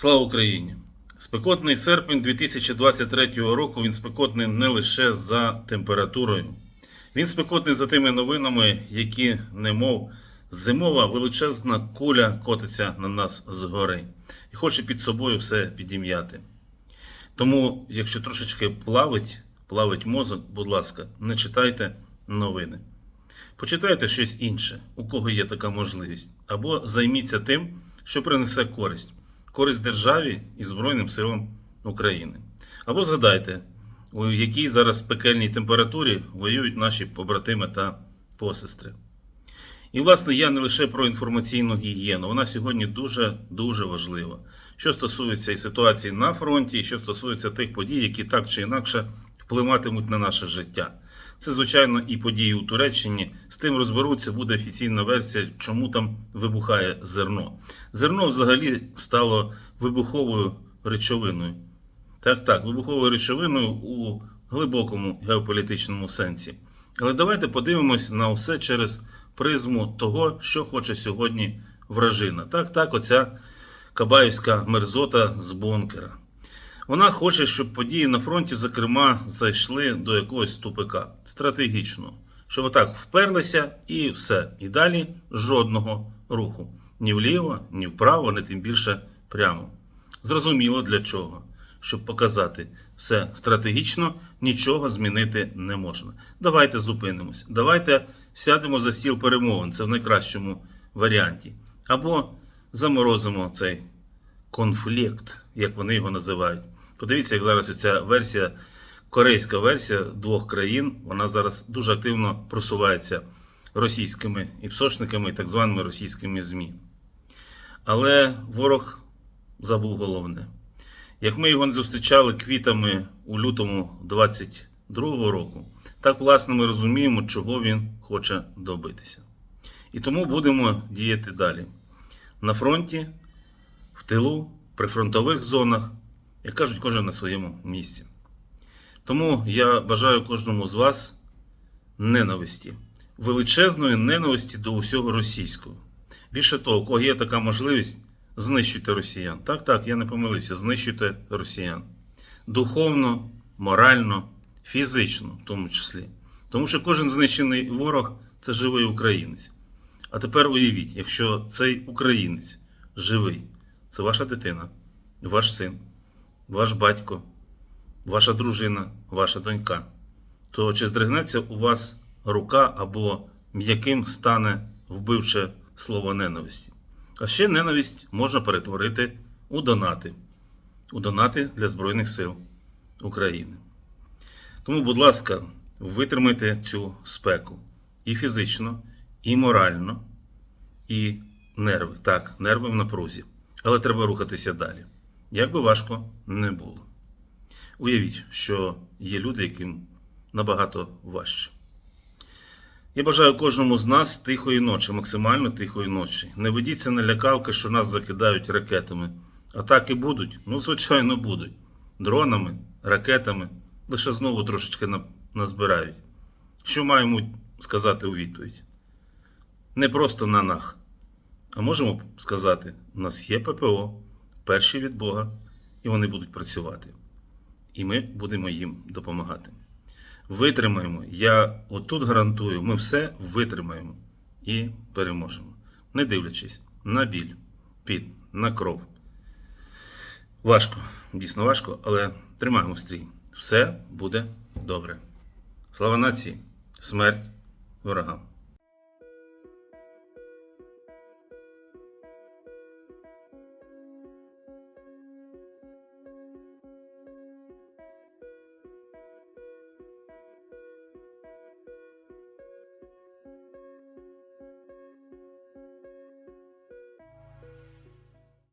Слава Україні! Спекотний серпень 2023 року він спекотний не лише за температурою. Він спекотний за тими новинами, які, немов зимова величезна куля котиться на нас згори і хоче під собою все підім'яти. Тому, якщо трошечки плавить, плавить мозок, будь ласка, не читайте новини. Почитайте щось інше, у кого є така можливість, або займіться тим, що принесе користь, користь державі і Збройним силам України. Або згадайте, у якій зараз пекельній температурі воюють наші побратими та посестри. І, власне, я не лише про інформаційну гігієну, вона сьогодні дуже дуже важлива. Що стосується і ситуації на фронті, і що стосується тих подій, які так чи інакше впливатимуть на наше життя. Це, звичайно, і події у Туреччині. З тим розберуться, буде офіційна версія, чому там вибухає зерно. Зерно взагалі стало вибуховою речовиною. Так, так, вибуховою речовиною у глибокому геополітичному сенсі. Але давайте подивимось на все через призму того, що хоче сьогодні вражина. Так, так, оця кабаївська мерзота з бункера. Вона хоче, щоб події на фронті, зокрема, зайшли до якогось тупика стратегічного. Щоб отак вперлися і все. І далі жодного руху. Ні вліво, ні вправо, ні тим більше прямо. Зрозуміло для чого. Щоб показати все стратегічно, нічого змінити не можна. Давайте зупинимось. Давайте сядемо за стіл перемовин. Це в найкращому варіанті. Або заморозимо цей конфлікт, як вони його називають. Подивіться, як зараз ця версія, корейська версія двох країн, вона зараз дуже активно просувається російськими іпсошниками і так званими російськими ЗМІ. Але ворог забув головне. Як ми його не зустрічали квітами у лютому 22-го року, так власне ми розуміємо, чого він хоче добитися. І тому будемо діяти далі. На фронті, в тилу, при фронтових зонах, як кажуть, кожен на своєму місці. Тому я бажаю кожному з вас ненависті, величезної ненависті до усього російського. Більше того, у кого є така можливість, знищуйте росіян. Так, так, я не помилився, знищуйте росіян. Духовно, морально, фізично, в тому числі. Тому що кожен знищений ворог це живий українець. А тепер уявіть, якщо цей українець живий, це ваша дитина, ваш син, ваш батько, ваша дружина, ваша донька, то чи здригнеться у вас рука або м'яким стане вбивче слово ненависті? А ще ненависть можна перетворити у донати, у донати для Збройних сил України. Тому, будь ласка, витримайте цю спеку і фізично, і морально, і нерви. Так, нерви в напрузі. Але треба рухатися далі. Як би важко не було. Уявіть, що є люди, яким набагато важче. Я бажаю кожному з нас тихої ночі, максимально тихої ночі. Не ведіться на лякалки, що нас закидають ракетами. Атаки будуть? Ну, звичайно, будуть. Дронами, ракетами. Лише знову трошечки назбирають. Що маємо сказати у відповідь? Не просто на нах. А можемо сказати, у нас є ППО, перші від Бога, і вони будуть працювати. І ми будемо їм допомагати. Витримаємо. Я отут гарантую, ми все витримаємо і переможемо. Не дивлячись на біль, під, на кров. Важко, дійсно важко, але тримаємо стрій. Все буде добре. Слава нації, смерть ворогам.